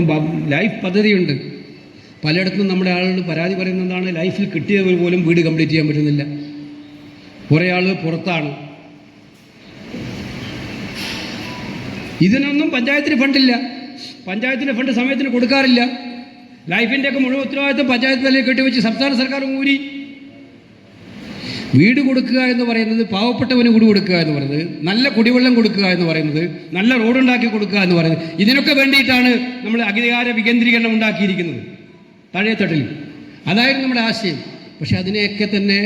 ഇപ്പം ലൈഫ് പദ്ധതിയുണ്ട്. പലയിടത്തും നമ്മുടെ ആളുകൾ പരാതി പറയുന്നതാണ് ലൈഫിൽ കിട്ടിയവർ പോലും വീട് കംപ്ലീറ്റ് ചെയ്യാൻ പറ്റുന്നില്ല. കുറേ ആളുകൾ പുറത്താണ്. ഇതിനൊന്നും പഞ്ചായത്തിന് ഫണ്ടില്ല. പഞ്ചായത്തിന് ഫണ്ട് സമയത്തിന് കൊടുക്കാറില്ല. ലൈഫിന്റെയൊക്കെ മുഴുവൻ ഉത്തരവാദിത്വം പഞ്ചായത്ത് തലയിൽ കെട്ടിവെച്ച് സംസ്ഥാന സർക്കാർ ഊരി വീട് കൊടുക്കുക എന്ന് പറയുന്നത് പാവപ്പെട്ടവന് വീട് കൊടുക്കുക എന്ന് പറയുന്നത് നല്ല കുടിവെള്ളം കൊടുക്കുക എന്ന് പറയുന്നത് നല്ല റോഡുണ്ടാക്കി കൊടുക്കുക എന്ന് പറയുന്നത് ഇതിനൊക്കെ വേണ്ടിയിട്ടാണ് നമ്മൾ അധികാര വികേന്ദ്രീകരണം ഉണ്ടാക്കിയിരിക്കുന്നത്. താഴെത്തട്ടിൽ അതായിരുന്നു നമ്മുടെ ആശയം. പക്ഷെ അതിനെയൊക്കെ തന്നെ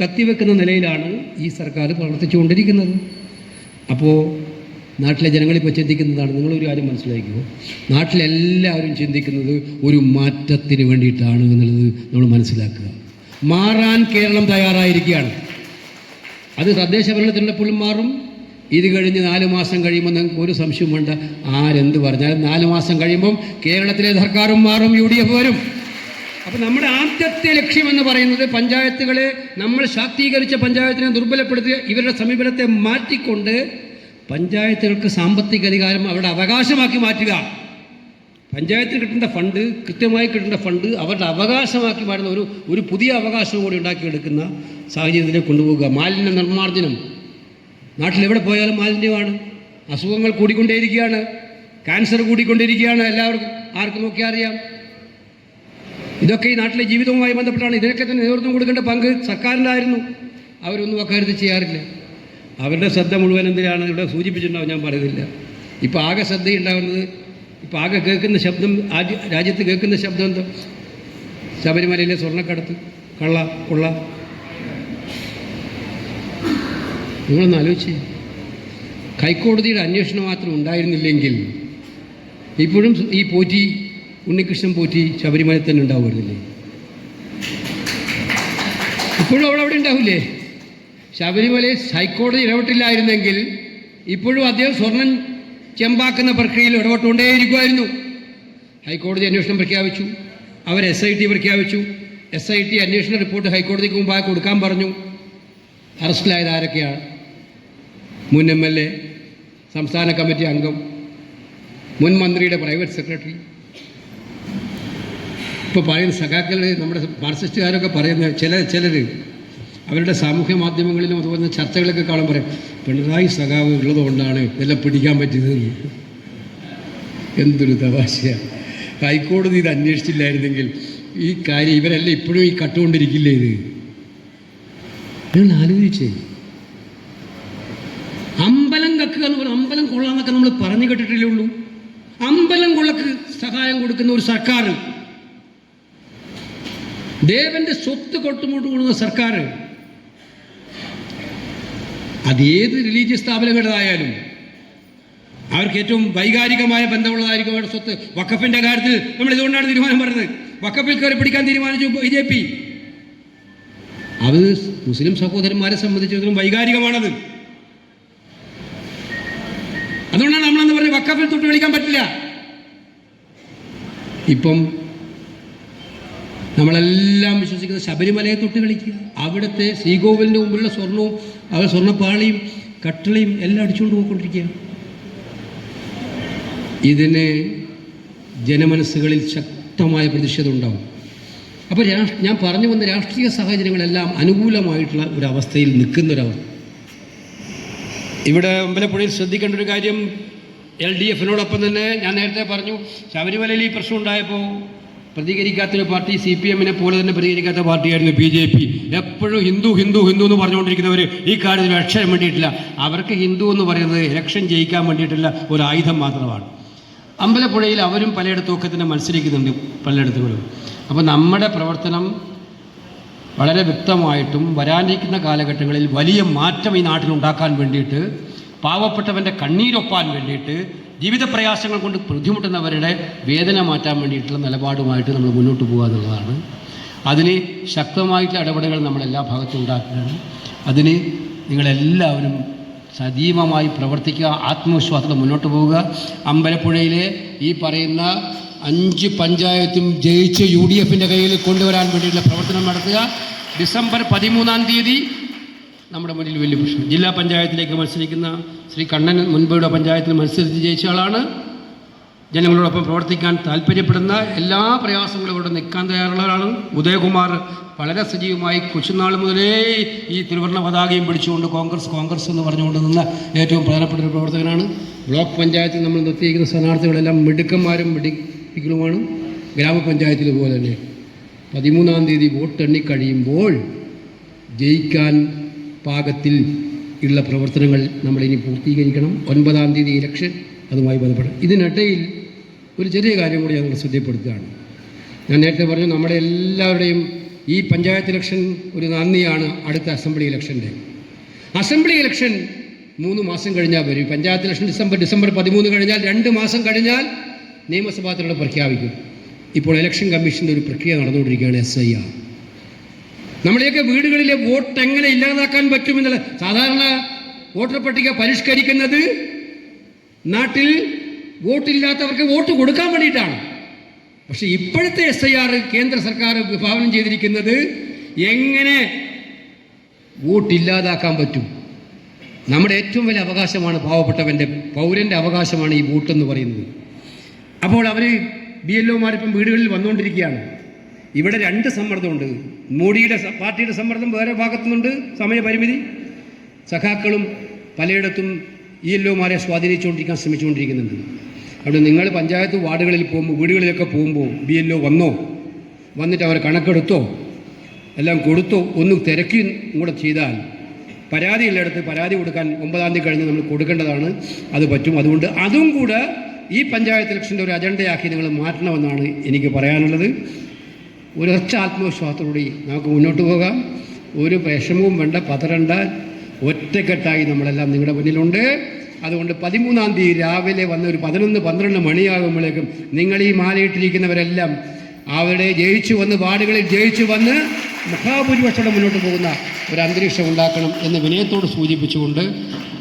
കത്തിവെക്കുന്ന നിലയിലാണ് ഈ സർക്കാർ പ്രവർത്തിച്ചുകൊണ്ടിരിക്കുന്നത്. അപ്പോൾ നാട്ടിലെ ജനങ്ങളിപ്പോൾ ചിന്തിക്കുന്നതാണ് നിങ്ങളൊരു കാര്യം മനസ്സിലാക്കിയോ നാട്ടിലെല്ലാവരും ചിന്തിക്കുന്നത് ഒരു മാറ്റത്തിന് വേണ്ടിയിട്ടാണ് എന്നുള്ളത് നമ്മൾ മനസ്സിലാക്കുക. മാറാൻ കേരളം തയ്യാറായിരിക്കുകയാണ്. അത് തദ്ദേശ ഭരണത്തിന്റെ തിരഞ്ഞെടുപ്പിലും മാറും. ഇത് കഴിഞ്ഞ് നാല് മാസം കഴിയുമ്പോൾ നിങ്ങൾക്ക് ഒരു സംശയം വേണ്ട. ആരെന്ത് പറഞ്ഞാലും നാല് മാസം കഴിയുമ്പം കേരളത്തിലെ സർക്കാരും മാറും യു ഡി എഫ് വരും. അപ്പം നമ്മുടെ ആദ്യത്തെ ലക്ഷ്യമെന്ന് പറയുന്നത് പഞ്ചായത്തുകളെ നമ്മൾ ശാക്തീകരിച്ച പഞ്ചായത്തിനെ ദുർബലപ്പെടുത്തി ഇവരുടെ സമീപനത്തെ മാറ്റിക്കൊണ്ട് പഞ്ചായത്തുകൾക്ക് സാമ്പത്തിക അധികാരം അവരുടെ അവകാശമാക്കി മാറ്റുക. പഞ്ചായത്തിന് കിട്ടേണ്ട ഫണ്ട് കൃത്യമായി കിട്ടേണ്ട ഫണ്ട് അവരുടെ അവകാശമാക്കി മാറുന്ന ഒരു ഒരു പുതിയ അവകാശം കൂടി ഉണ്ടാക്കിയെടുക്കുന്ന സാഹചര്യത്തിലേക്ക് കൊണ്ടുപോകുക. മാലിന്യ നിർമ്മാർജനം. നാട്ടിൽ എവിടെ പോയാലും മാലിന്യമാണ്. അസുഖങ്ങൾ കൂടിക്കൊണ്ടേയിരിക്കുകയാണ്. ക്യാൻസർ കൂടിക്കൊണ്ടിരിക്കുകയാണ് എല്ലാവർക്കും ആർക്കും ഒക്കെ അറിയാം. ഇതൊക്കെ ഈ നാട്ടിലെ ജീവിതവുമായി ബന്ധപ്പെട്ടാണ്. ഇതിനൊക്കെ തന്നെ നേതൃത്വം കൊടുക്കേണ്ട പങ്ക് സർക്കാരിനായിരുന്നു. അവരൊന്നും അക്കാര്യത്തിൽ ചെയ്യാറില്ല. അവരുടെ ശ്രദ്ധ മുഴുവൻ എന്തിനാണ് ഇവിടെ സൂചിപ്പിച്ചിട്ടുണ്ടാവും ഞാൻ പറയുന്നില്ല. ഇപ്പോൾ ആകെ ശ്രദ്ധയുണ്ടാകുന്നത് ഇപ്പോൾ ആകെ കേൾക്കുന്ന ശബ്ദം രാജ്യത്ത് കേൾക്കുന്ന ശബ്ദം എന്താ? ശബരിമലയിലെ സ്വർണക്കടത്ത്. കള്ള കൊള്ള. നിങ്ങളൊന്ന് ആലോചിച്ച്. ഹൈക്കോടതിയുടെ അന്വേഷണം മാത്രം ഉണ്ടായിരുന്നില്ലെങ്കിൽ ഇപ്പോഴും ഈ പോറ്റി ഉണ്ണികൃഷ്ണൻ പോറ്റി ശബരിമലയിൽ തന്നെ ഉണ്ടാവുമായിരുന്നില്ലേ? ഇപ്പോഴും അവിടെ അവിടെ ഉണ്ടാവില്ലേ? ശബരിമലയിൽ ഹൈക്കോടതി ഇടപെട്ടില്ലായിരുന്നെങ്കിൽ ഇപ്പോഴും അദ്ദേഹം സ്വർണം ചെമ്പാക്കുന്ന പ്രക്രിയയിൽ ഇടപെട്ടുകൊണ്ടേയിരിക്കുമായിരുന്നു. ഹൈക്കോടതി അന്വേഷണം പ്രഖ്യാപിച്ചു. അവർ എസ് ഐ ടി പ്രഖ്യാപിച്ചു. എസ് ഐ ടി അന്വേഷണ റിപ്പോർട്ട് ഹൈക്കോടതിക്ക് മുമ്പായി കൊടുക്കാൻ പറഞ്ഞു. അറസ്റ്റിലായത് ആരൊക്കെയാണ്? മുൻ എം എൽ എ സംസ്ഥാന കമ്മിറ്റി അംഗം മുൻ മന്ത്രിയുടെ പ്രൈവറ്റ് സെക്രട്ടറി. ഇപ്പോൾ പറയുന്ന സഖാക്കൾ നമ്മുടെ മാർക്സിസ്റ്റുകാരൊക്കെ പറയുന്ന ചില ചിലർ അവരുടെ സാമൂഹ്യ മാധ്യമങ്ങളിലും അതുപോലെ ചർച്ചകളൊക്കെ കാണാൻ പറയും പിണറായി സഖാവ് ഉള്ളതുകൊണ്ടാണ് ഇതെല്ലാം പിടിക്കാൻ പറ്റുന്നത് എന്തൊരു തമാശയാണ് ഹൈക്കോടതി ഇത് അന്വേഷിച്ചില്ലായിരുന്നെങ്കിൽ ഈ കാര്യം ഇവരെല്ലാം ഇപ്പോഴും ഈ കട്ടുകൊണ്ടിരിക്കില്ലേ ഇത്? ആലോചിച്ചേ. അമ്പലം കക്കുക എന്ന് പറഞ്ഞാൽ അമ്പലം കൊള്ളാന്നൊക്കെ നമ്മൾ പറഞ്ഞു കേട്ടിട്ടില്ലേ ഉള്ളൂ. അമ്പലം കൊള്ളക്ക് സഹായം കൊടുക്കുന്ന ഒരു സർക്കാർ ദേവന്റെ സ്വത്ത് കൊട്ടുമുട്ട് കൊടുക്കുന്ന സർക്കാർ അത് ഏത് റിലീജിയസ് സ്ഥാപനങ്ങളുടേതായാലും അവർക്ക് ഏറ്റവും വൈകാരികമായ ബന്ധമുള്ളതായിരിക്കും അവരുടെ സ്വത്ത്. വക്കഫിന്റെ കാര്യത്തിൽ നമ്മൾ ഇതുകൊണ്ടാണ് തീരുമാനം പറഞ്ഞത്. വക്കഫിൽ കയറി പിടിക്കാൻ തീരുമാനിച്ചു ബി ജെ പി. അത് മുസ്ലിം സഹോദരന്മാരെ സംബന്ധിച്ചിടത്തോളം വൈകാരികമാണത്. അതുകൊണ്ടാണ് നമ്മളെന്ന് പറഞ്ഞ് വക്കഫിൽ തൊട്ട് വിളിക്കാൻ പറ്റില്ല. ഇപ്പം നമ്മളെല്ലാം വിശ്വസിക്കുന്ന ശബരിമലയെ തൊട്ട് കളിക്കുക. അവിടുത്തെ ശ്രീകോവിലിന്റെ മുമ്പിലുള്ള സ്വർണവും അവർ സ്വർണപ്പാളിയും കട്ടളയും എല്ലാം അടിച്ചുകൊണ്ട് പോയിക്കൊണ്ടിരിക്കുക. ഇതിന് ജനമനസ്സുകളിൽ ശക്തമായ പ്രതിഷേധം ഉണ്ടാവും. അപ്പോൾ ഞാൻ പറഞ്ഞു വന്ന രാഷ്ട്രീയ സാഹചര്യങ്ങളെല്ലാം അനുകൂലമായിട്ടുള്ള ഒരു അവസ്ഥയിൽ നിൽക്കുന്ന ഒരവസ്ഥ. ഇവിടെ അമ്പലപ്പുഴയിൽ ശ്രദ്ധിക്കേണ്ട ഒരു കാര്യം എൽ ഡി എഫിനോടൊപ്പം തന്നെ ഞാൻ നേരത്തെ പറഞ്ഞു ശബരിമലയിൽ ഈ പ്രശ്നം ഉണ്ടായപ്പോൾ പ്രതികരിക്കാത്തൊരു പാർട്ടി സി പി എമ്മിനെ പോലെ തന്നെ പ്രതികരിക്കാത്ത പാർട്ടിയായിരുന്നു ബി ജെ പി എപ്പോഴും ഹിന്ദു ഹിന്ദു ഹിന്ദു എന്ന് പറഞ്ഞുകൊണ്ടിരിക്കുന്നവർ ഈ കാര്യത്തിൽ അക്ഷരം വേണ്ടിയിട്ടില്ല. അവർക്ക് ഹിന്ദു എന്ന് പറയുന്നത് ഇലക്ഷൻ ജയിക്കാൻ വേണ്ടിയിട്ടുള്ള ഒരു ആയുധം മാത്രമാണ്. അമ്പലപ്പുഴയിൽ അവരും പലയിടത്തുമൊക്കെ തന്നെ മത്സരിക്കുന്നുണ്ട് പലയിടത്തുകളും അപ്പോൾ നമ്മുടെ പ്രവർത്തനം വളരെ വ്യക്തമായിട്ടും വരാനിരിക്കുന്ന കാലഘട്ടങ്ങളിൽ വലിയ മാറ്റം ഈ നാട്ടിൽ ഉണ്ടാക്കാൻ വേണ്ടിയിട്ട് പാവപ്പെട്ടവന്റെ കണ്ണീരൊപ്പാൻ വേണ്ടിയിട്ട് ജീവിത പ്രയാസങ്ങൾ കൊണ്ട് ബുദ്ധിമുട്ടുന്നവരുടെ വേദന മാറ്റാൻ വേണ്ടിയിട്ടുള്ള നിലപാടുമായിട്ട് നമ്മൾ മുന്നോട്ട് പോകുക എന്നുള്ളതാണ്. അതിന് ശക്തമായിട്ടുള്ള ഇടപെടലുകൾ നമ്മൾ എല്ലാ ഭാഗത്തും ഉണ്ടാക്കുകയാണ്. അതിന് നിങ്ങളെല്ലാവരും സജീവമായി പ്രവർത്തിക്കുക ആത്മവിശ്വാസത്തോടെ മുന്നോട്ട് പോവുക അമ്പലപ്പുഴയിലെ ഈ പറയുന്ന അഞ്ച് പഞ്ചായത്തും ജയിച്ച് യു ഡി എഫിന്റെ കയ്യിൽ കൊണ്ടുവരാൻ വേണ്ടിയിട്ടുള്ള പ്രവർത്തനം നടത്തുക. ഡിസംബർ പതിമൂന്നാം തീയതി നമ്മുടെ മുന്നിൽ വലിയ പ്രശ്നം. ജില്ലാ പഞ്ചായത്തിലേക്ക് മത്സരിക്കുന്ന ശ്രീ കണ്ണൻ മുൻപയുടെ പഞ്ചായത്തിൽ മത്സരിച്ച് ജയിച്ച ആളാണ് ജനങ്ങളോടൊപ്പം പ്രവർത്തിക്കാൻ താല്പര്യപ്പെടുന്ന എല്ലാ പ്രയാസങ്ങളും ഇവിടെ നിൽക്കാൻ തയ്യാറുള്ളവരാണ്. ഉദയകുമാർ വളരെ സജീവമായി കൊച്ചുനാൾ മുതലേ ഈ തിരുവർണ പതാകയും പിടിച്ചുകൊണ്ട് കോൺഗ്രസ് കോൺഗ്രസ് എന്ന് പറഞ്ഞുകൊണ്ട് നിന്ന ഏറ്റവും പ്രധാനപ്പെട്ട ഒരു പ്രവർത്തകനാണ്. ബ്ലോക്ക് പഞ്ചായത്തിൽ നമ്മൾ നിർത്തിയിരിക്കുന്ന സ്ഥാനാർത്ഥികളെല്ലാം മിടുക്കന്മാരും മിടുക്കികളുമാണ്. ഗ്രാമപഞ്ചായത്തിൽ പോലെ തന്നെ പതിമൂന്നാം തീയതി വോട്ടെണ്ണി കഴിയുമ്പോൾ ജയിക്കാൻ പാകത്തിൽ ഉള്ള പ്രവർത്തനങ്ങൾ നമ്മളിനി പൂർത്തീകരിക്കണം. ഒൻപതാം തീയതി ഇലക്ഷൻ അതുമായി ബന്ധപ്പെട്ട്. ഇതിനിടയിൽ ഒരു ചെറിയ കാര്യം കൂടി ഞങ്ങൾ ശ്രദ്ധപ്പെടുത്തുകയാണ് ഞാൻ നേരത്തെ പറഞ്ഞു നമ്മുടെ എല്ലാവരുടെയും ഈ പഞ്ചായത്ത് ഇലക്ഷൻ ഒരു നന്ദിയാണ് അടുത്ത അസംബ്ലി ഇലക്ഷന്റെ. അസംബ്ലി ഇലക്ഷൻ മൂന്ന് മാസം കഴിഞ്ഞാൽ വരും. പഞ്ചായത്ത് ഇലക്ഷൻ ഡിസംബർ ഡിസംബർ പതിമൂന്ന് കഴിഞ്ഞാൽ രണ്ട് മാസം കഴിഞ്ഞാൽ നിയമസഭാ തെരഞ്ഞെടുപ്പ് പ്രഖ്യാപിക്കും. ഇപ്പോൾ ഇലക്ഷൻ കമ്മീഷന്റെ ഒരു പ്രക്രിയ നടന്നുകൊണ്ടിരിക്കുകയാണ് എസ് ഐ ആർ. നമ്മുടെയൊക്കെ വീടുകളിലെ വോട്ട് എങ്ങനെ ഇല്ലാതാക്കാൻ പറ്റുമെന്നുള്ള സാധാരണ വോട്ടർ പട്ടിക പരിഷ്കരിക്കുന്നത് നാട്ടിൽ വോട്ടില്ലാത്തവർക്ക് വോട്ട് കൊടുക്കാൻ വേണ്ടിയിട്ടാണ്. പക്ഷെ ഇപ്പോഴത്തെ എസ് ഐ ആർ കേന്ദ്ര സർക്കാർ വിഭാവനം ചെയ്തിരിക്കുന്നത് എങ്ങനെ വോട്ടില്ലാതാക്കാൻ പറ്റും? നമ്മുടെ ഏറ്റവും വലിയ അവകാശമാണ് പാവപ്പെട്ടവന്റെ പൗരന്റെ അവകാശമാണ് ഈ വോട്ട് എന്ന് പറയുന്നത്. അപ്പോൾ അവർ ബി എൽ ഒമാരിപ്പം വീടുകളിൽ വന്നുകൊണ്ടിരിക്കുകയാണ്. ഇവിടെ രണ്ട് സമ്മർദ്ദമുണ്ട്. മോഡിയുടെ പാർട്ടിയുടെ സമ്മർദ്ദം വേറെ ഭാഗത്തുനിന്നുണ്ട്. സമയപരിമിതി സഖാക്കളും പലയിടത്തും ഇ എൽ ഒമാരെ സ്വാധീനിച്ചുകൊണ്ടിരിക്കാൻ ശ്രമിച്ചുകൊണ്ടിരിക്കുന്നുണ്ട്. അവിടെ നിങ്ങൾ പഞ്ചായത്ത് വാർഡുകളിൽ പോകുമ്പോൾ വീടുകളിലൊക്കെ പോകുമ്പോൾ ബി എൽ ഒ വന്നോ? വന്നിട്ട് അവർ കണക്കെടുത്തോ? എല്ലാം കൊടുത്തോ? ഒന്ന് തിരക്കി കൂടെ ചെയ്താൽ പരാതിയുള്ളിടത്ത് പരാതി കൊടുക്കാൻ ഒമ്പതാം തീയതി കഴിഞ്ഞ് നമ്മൾ കൊടുക്കേണ്ടതാണ്. അത് പറ്റും. അതുകൊണ്ട് അതും കൂടെ ഈ പഞ്ചായത്ത് ഇലക്ഷന്റെ ഒരു അജണ്ടയാക്കി നിങ്ങൾ മാറ്റണമെന്നാണ് എനിക്ക് പറയാനുള്ളത്. ഒരൊറ്റ ആത്മവിശ്വാസത്തോടെ നമുക്ക് മുന്നോട്ട് പോകാം. ഒരു വിഷമവും വേണ്ട പതറണ്ട ഒറ്റക്കെട്ടായി നമ്മളെല്ലാം നിങ്ങളുടെ മുന്നിലുണ്ട്. അതുകൊണ്ട് പതിമൂന്നാം തീയതി രാവിലെ വന്ന ഒരു പതിനൊന്ന് പന്ത്രണ്ട് മണിയാകുമ്പോഴേക്കും നിങ്ങൾ ഈ മാലയിട്ടിരിക്കുന്നവരെല്ലാം അവിടെ ജയിച്ചു വന്ന് വാർഡുകളിൽ ജയിച്ചു വന്ന് മഹാഭൂരിപക്ഷത്തോടെ മുന്നോട്ട് പോകുന്ന ഒരു അന്തരീക്ഷം ഉണ്ടാക്കണം എന്ന് വിനയത്തോട് സൂചിപ്പിച്ചുകൊണ്ട്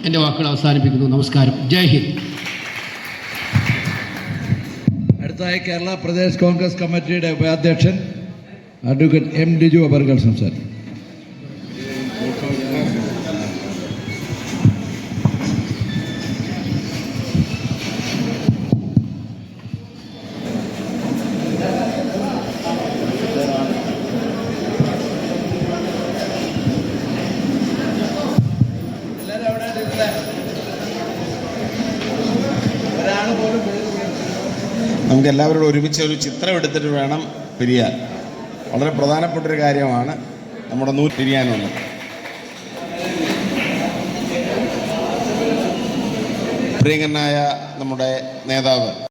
എന്റെ വാക്കുകൾ അവസാനിപ്പിക്കുന്നു. നമസ്കാരം. ജയ് ഹിന്ദ്. അടുത്തായി കേരള പ്രദേശ് കോൺഗ്രസ് കമ്മിറ്റിയുടെ ഉപാധ്യക്ഷൻ അഡ്വക്കേറ്റ് എം ഡിജു അബർകൾ സംസാരിക്കും. നമുക്ക് എല്ലാവരോടും ഒരുമിച്ച് ഒരു ചിത്രം എടുത്തിട്ട് വേണം പിരിയാൻ. വളരെ പ്രധാനപ്പെട്ടൊരു കാര്യമാണ് നമ്മുടെ നൂൽ പിരിയാനുള്ളത് പ്രിയങ്കനായ നമ്മുടെ നേതാവ്.